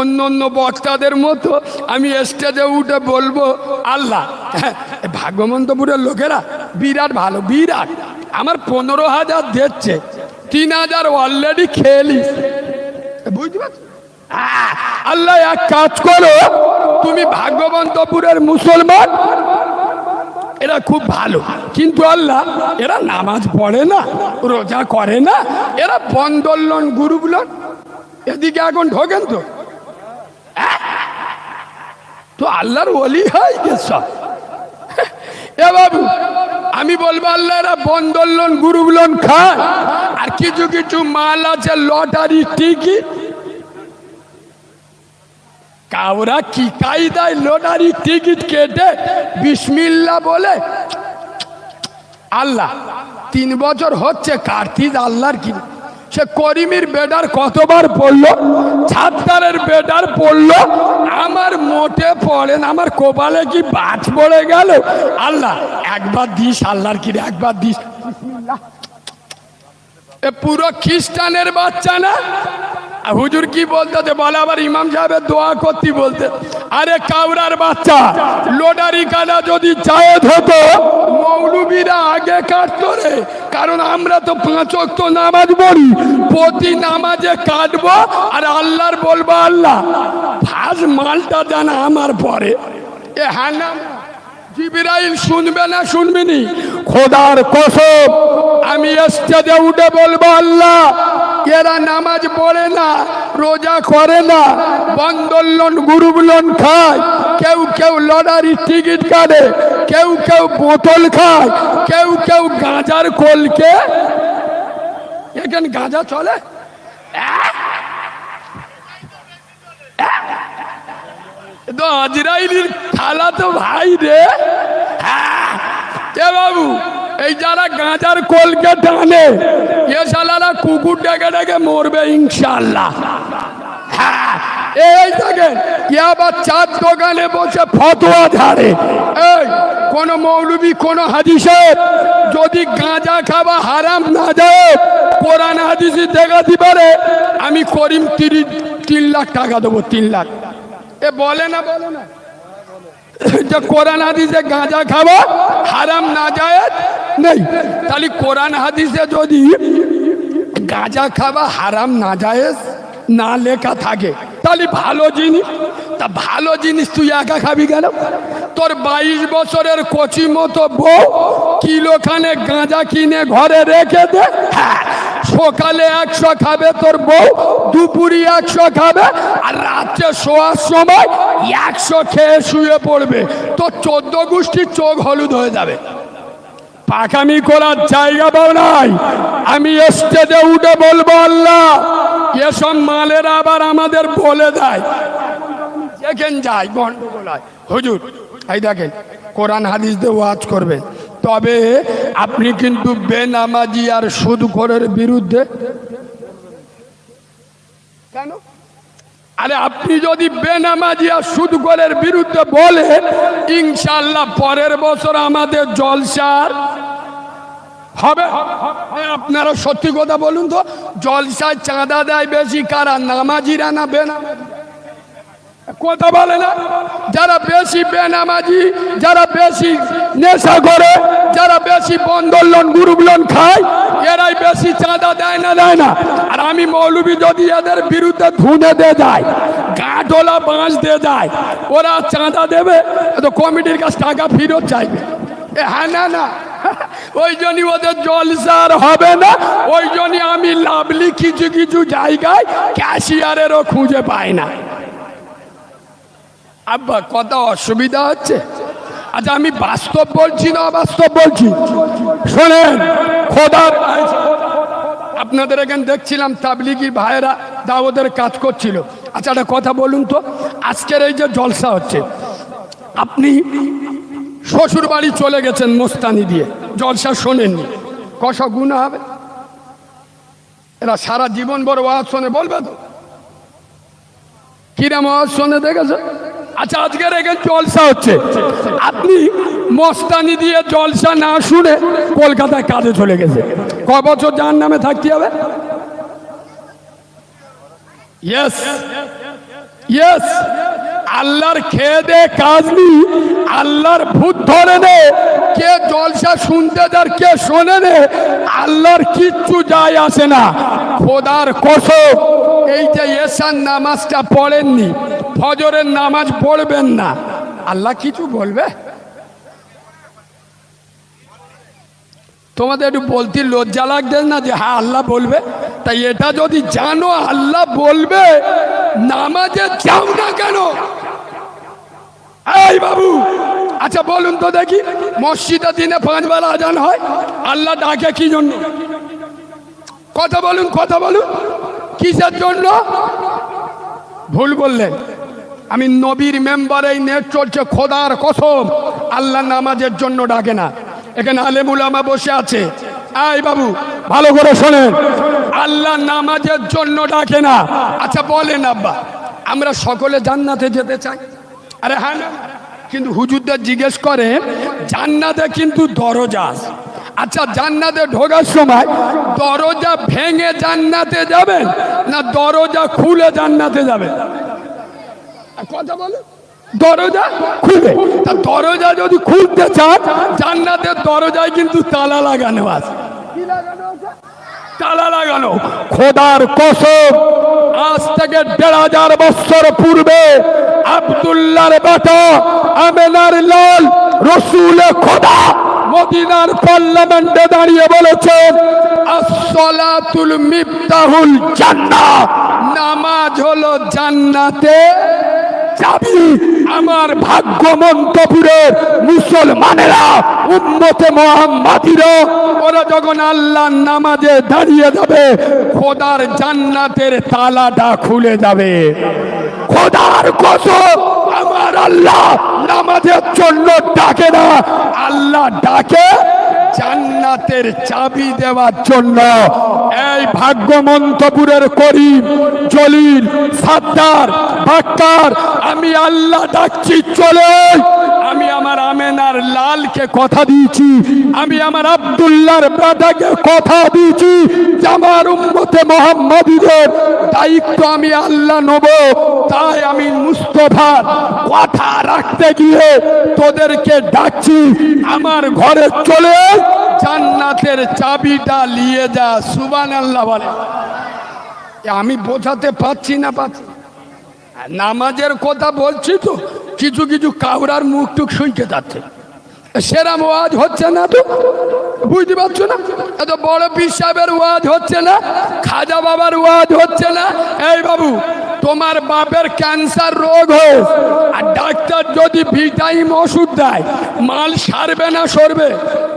অন্য অন্য বক্তাদের মতো আমি স্টেজে উঠে বলব, আল্লাহ, ভাগ্যমন্তপুরের লোকেরা বিরাট ভালো, বিরাট। আমার পনেরো হাজার দিচ্ছে, তিন হাজার অলরেডি খেলিস আল্লাহ, এক কাজ করো, তুমি ভাগ্যবন্তপুরের মুসলমান, এরা খুব ভালো। কিন্তু আল্লাহ, এরা নামাজ পড়ে না, রোজা করে না, এরা বন্দোলন গুরুগুলো এদিকে এখন ঢোকেন তো! তো আল্লাহর ওলি হয় সব এ বাবু, আমি বলব আল্লাহ লোন বন্দোলন লোন খায়। আর কিছু কিছু মাল আছে, লটারি টিকিট কাউরা কি কায়দায় লটারি, টিকিট কেটে বিসমিল্লা বলে, আল্লাহ, তিন বছর হচ্ছে, কার্তিক আল্লাহর কি সে করিমের বেডার কতবার পড়ল? ছাত্তারের বেডার পড়ল? আমার মোটে পড়েন আমার কপালে কি বাজ পড়ে গেল? আল্লাহ, একবার দিস, আল্লাহর কি একবার দিস। এ পুরো খ্রিস্টানের বাচ্চা না? হুজুর কি বলতে বলে আবার ইমাম সাহেবের দোয়া করতি বলতে। আরে কাউরার বাচ্চা, লোডারি কানা যদি চায়ে হতো মৌলবীরা আগে কাটতো রে। কারণ আমরা তো পাঁচ অক্ত নামাজ পড়ি। প্রতি নামাজে কাটবো আর আল্লাহর বলব, আল্লাহ ফাজ মালটা জানা আমার পরে। এ হ্যাঁ না জিবিরাইল শুনবে না শুনবিনি? খোদার কসম, আমি স্টেজে উঠে বলব, আল্লাহ, এরা নামাজ পড়ে না, রোজা করে না বন্দোলন গুরুবলন খায়। কেউ কেউ লটারির টিকিট কাটে, কেউ কেউ বোতল খায়, কেউ কেউ গাঁজার কোলকে এখানে গাঁজা চলে? তো আজরাইলির খালা তো ভাই রে। বাবু, এই যারা গাঁজার কোলকে টানে, এ শালারা কুকুর ডেকে ডেকে মরবে ইনশাল্লাহ এই দেখেন কে আবার চার দোকানে বসে ফতোয়া ধারে। এই, কোন মৌলবি, কোন হাদিসের যদি গাঁজা খাওয়া হারাম না যায় কোরআন হাদিসি দেখাতে পারে, আমি করিম তিরিশ, তিন লাখ টাকা দেবো, তিন লাখ। এ বলে না বলে না। যে কোরআন হাদিসে গাঁজা খাব হারাম না যায়, নেই। তাহলে কোরআন হাদিসে যদি গাঁজা খাওয়া হারাম না যায়, না লেখা থাকে। তাহলে ভালো জিনিস, তা ভালো জিনিস তুই একা খাবি কেন? তোর বাইশ বছরের কচি মতো বউ কিলোখানে গাঁজা কিনে ঘরে রেখে দে। হ্যাঁ সকালে একশো খাবে তোর বউ, দুপুরি একশো খাবে, আর রাত্রে শোয়ার সময় একশো খেয়ে শুয়ে পড়বে। তো চোদ্দ গোষ্ঠীর চোখ হলুদ হয়ে যাবে। পাকামি করার জায়গা পাও নাই। আমি স্টেজে উঠে বলব, আল্লাহ এসব মালের আবার আমাদের বলে দেয়। যাই গন্ডগোল হয় হুজুর, এই দেখেন, কোরআন হাদিস দিয়ে ওয়াজ করবেন তবে আপনি কিন্তু বেনামাজি আর সুদখোরের বিরুদ্ধে কেন? আরে আপনি যদি বেনামাজি আর সুদখোরের বিরুদ্ধে বলেন ইনশাল্লাহ পরের বছর আমাদের জলসার হবে। আপনারা সত্যি কথা বলুন তো জলসায় চাঁদা দেয় বেশি কারা নামাজিরা না বেনামাজি? কথা বলে না। যারা বেশি বেনামাজি যারা বেশি নেশা করে যারা বেশি বন্দোলন গুরুবলন খায় এরাই বেশি চাঁদা দেয় না দেয় না। আর আমি মৌলবী যদি এদের বিরুদ্ধে ধুনে দিয়ে যায় গাঁটোলা বাঁশ দিয়ে যায় ওরা চাঁদা দেবে তো কমিটির কাছে টাকা ফেরত চাইবে। হ্যাঁ না না। ওই ওদের হবে না। ওই আমি লাভলি কিছু কিছু জায়গায় ক্যাশিয়ারেরও খুঁজে পাই না। আব্বা কত অসুবিধা হচ্ছে? আচ্ছা আমি বাস্তব বলছি না অবাস্তব বলছি? শোনেন আপনাদের এখানে দেখছিলাম তাবলিগি ভাইয়েরা দাওয়াদের কাজ করছিল। আচ্ছা একটা কথা বলুন তো। আজকের এই যে জলসা হচ্ছে, আপনি শ্বশুর বাড়ি চলে গেছেন মোস্তানি দিয়ে। জলসা শোনেননি। কষ গুণা হবে। এরা সারা জীবন বড় ওয়াজ শোনে, বলবে তো। কিরাম আওয়াজ শোনে দেখেছ? আচ্ছা আজকের এখানে জলসা হচ্ছে। আপনি মস্তানি দিয়ে জলসা না শুনে কলকাতায় কাজে চলে গেছে। ক বছর যার নামে থাকতে হবে? ইয়েস ইয়েস আল্লাহর খেয়ে দে, কাজ নি আল্লাহর ভূত ধরে নে কে জলসা শুনতে যার কে শোনে নে, আল্লাহর কিচ্ছু যায় আসে না। খোদার কসম, এই যে এসার নামাজটা পড়েননি, ফজরের নামাজ পড়বেন না। আল্লাহ কিছু বলবে? তোমাদের একটু বলতে লজ্জা লাগবে না যে হ্যাঁ আল্লাহ বলবে? তাই এটা যদি জানো, আল্লাহ বলবে, নামাজে যাও না কেন? এই বাবু আচ্ছা বলুন তো দেখি, মসজিদে দিনে পাঁচবার আজান হয়? আল্লাহ ডাকে কি জন্য? কথা বলুন কথা বলুন। কিসের জন্য? ভুল বললেন। আমি নবীর মেম্বার এই নেট চলছে খোদার কসম। আল্লাহ নামাজের জন্য ডাকে না। এখানে আলেমুলামা বসে আছে। আই বাবু, ভালো করে শোনেন। আল্লাহ নামাজের জন্য ডাকে না। আচ্ছা বলেন আব্বা, আমরা সকলে জান্নাতে যেতে চাই। আরে হ্যাঁ না কিন্তু হুজুরদের জিজ্ঞেস করে জান্নাতে কিন্তু দরজা আছে। আচ্ছা জান্নাতে ঢোকার সময় দরজা ভেঙে জান্নাতে যাবেন না দরজা খুলে জান্নাতে যাবেন কথা বলো। দরজা খুলে। তা দরজা যদি খুলতে চান জান্নাতের দরজায় কিন্তু তালা লাগানো আছে? তালা লাগানো। খোদার কসম। আজ থেকে দেড় হাজার বছর পূর্বে আব্দুল্লাহর বেটা আমেনার লাল রসুল খোদা মদিনার পার্লামেন্টে দাঁড়িয়ে বলেছেন আসসালাতুল মিফতাহুল জান্নাহ। নামাজ হলো জান্নাতে চাবি আমার ভাগ্য মন্তপুরের মুসলমানেরা উম্মতে মোহাম্মাদিরা, ওরা যখন আল্লাহ নামাজে দাঁড়িয়ে যাবে, খোদার জান্নাতের তালাটা খুলে যাবে। খোদার কসম, আমার আল্লাহ নামাজের জন্য ডাকে না, আল্লাহ ডাকে জান্নাতের চাবি দেওয়ার জন্য। এই ভাগ্যমন্তপুরের করিম, জলিল, সাদ্দার বাক্কার আমি আল্লাহ ডাকছি চলে আমি আমার আমেনার লালকে কথা দিয়েছি, আমি আমার আব্দুল্লাহর ব্রাদাকে কথা দিয়েছি, যে আমার উম্মতে মোহাম্মদীদের দায়িত্ব আমি আল্লাহ নেব। তাই আমি মুস্তফার কথা রাখতে গিয়ে তোদেরকে ডাকছি, আমার ঘরে চলে জান্নাতের চাবিটা নিয়ে যা সুবান আল্লাহ বলে আমি বোঝাতে পারছি না পাচ্ছি নামাজের কথা বলছি তো কিছু কিছু কাউরার মুখ টুক শুইকে যাচ্ছে। সেরাম ওয়াজ হচ্ছে না তো? বুঝতে পারছ না? এত বড় পীর ওয়াজ হচ্ছে না? খাজা বাবার ওয়াজ হচ্ছে না? এই বাবু, তোমার বাপের ক্যান্সার রোগ হোক, আর ডাক্তার যদি ভিটাইম ওষুধ দেয়, মাল সারবে না সরবে?